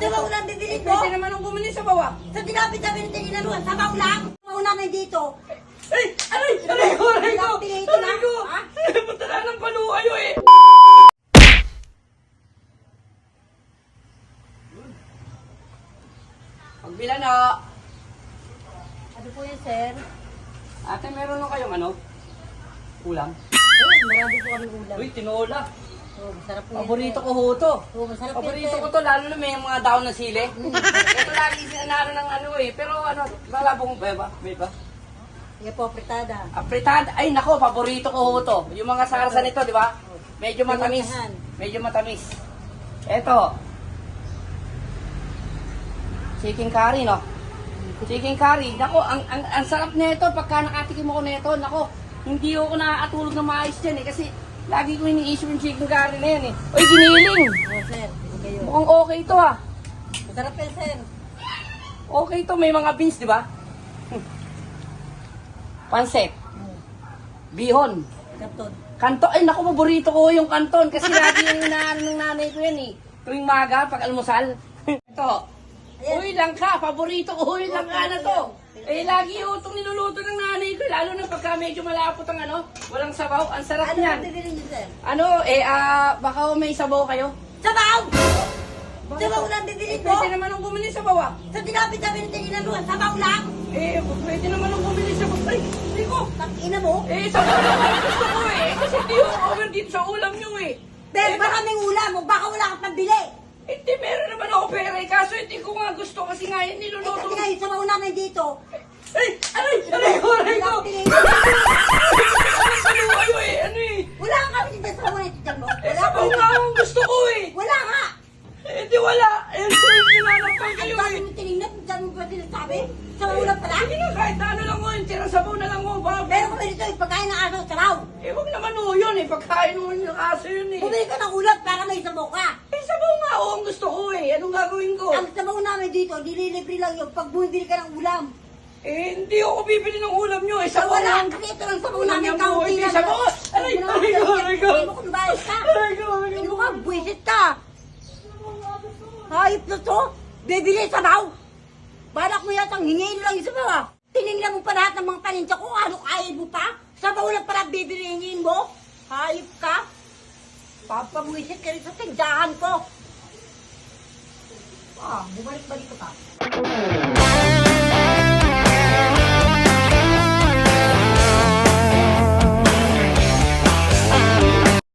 Sabaw lang bibilin mo? Pwede naman ang bumili sa bawa. Sa tinapit-tabi ng tinginan mo, sabaw lang. Sabaw namin dito. Ay! Aray! Aray ko! Aray ko! Ko na. Aray ko! Ay, Punta na ng palo kayo eh! Pagbila na! Ano po yan, sir? Ate, meron na kayong ano? Ulam? Oh, marami po kami ulam. Uy, tinola! Oh, masarap po Paborito sir. ko ho to. Oh, masarap Paborito yan, ko to, lalo na may mga daon ng sili. Ito lagi sinanaro ng ano eh. Pero ano, malabong ba ba? May ba? Yan po, fritada. Apritada. Ay, nako, paborito ko ho to. Yung mga sarsa nito, di ba? Medyo matamis. Medyo matamis. Eto. Chicken curry, no? Chicken curry. Nako, ang, ang, ang sarap nito pagka nakatikim ako nito. Nako, hindi ako nakakatulog na maayos dyan eh. Kasi lagi ko iniisip yung chicken curry na yan eh. Uy, giniling! Oh, sir. Kayo. Mukhang okay to ah. Masarap yan, sir. Okay to, may mga beans, di ba? Pansit. Hmm. Bihon. Karton. Kanto, ay naku, paborito ko yung kanton kasi lagi yung inaano ng nanay ko yan eh. Tuwing maga, pag almusal. Ito. Ayan. Uy, langka, paborito ko yung langka na to. Eh, lagi yung itong niluluto ng nanay ko, lalo na pagka medyo malapot ang ano, walang sabaw, ang sarap Ano niyan. ang bibilin niyo, sir? Ano, eh, ah, baka may sabaw kayo? Sabaw! Sabaw lang bibilin Eh, pwede naman ang bumili sa bawa. Sa tinapit-tabi ng tinginan mo, sabaw lang. Eh, pwede naman ang bumili sa bawa. Ay, hindi ko. Tangina mo. Eh, sabaw naman ang gusto ko eh. Kasi hindi yung over dito sa ulam nyo eh. Pero Eh, baka may ulam mo, baka wala kang pambili. Hindi, meron naman ako pera eh. Kaso hindi ko nga gusto kasi nga yun Eh, niluluto. kasi nga yung sabaw namin dito. Ay, aray, aray ko, aray ko. Wala. Ano eh, ano eh. Wala kang kami sa sabaw na ito mo. Eh, Wala sabaw kang nga ang gusto ko eh. Wala nga. Eh, di wala. Eh, sinanampal kayo Ang dami eh. mo tinignan, ang dami mo pwede nagsabi. Sabaw lang pala. Sige nga, kahit ano lang ko, yung tirang sabaw na lang ko. Ba, Pero kung dito, yung pagkain ng aso, sabaw. eh, wag naman ho yun eh. Pagkain mo yung aso yun eh. Bumili ka ng ulam para may sabaw ka. Eh, sabaw nga ho ang gusto ko eh. Anong gagawin ko? Ang sabaw namin dito, nililibre lang yun pag bumibili ka ng ulam. Eh, hindi ako bibili ng ulam nyo eh. Sa Sabaw wala, lang. dito lang sabaw namin, kaunti hindi lang. sabaw. Aray, Ano aray ko, aray ko. Hindi mo kung bayad ka. Aray ko, aray ko. ka, buwisit ka. Hayop na to. Bibili sabaw. Balak mo yatang hingin lang yung sabaw ah. Tinignan mo pa lahat ng mga paninda ko, ano kaya mo pa? Sabaw lang para bibilingin mo. Hayop ka. Papabuisit ka rin sa tindahan ko. Ah, bumalik-balik ka pa.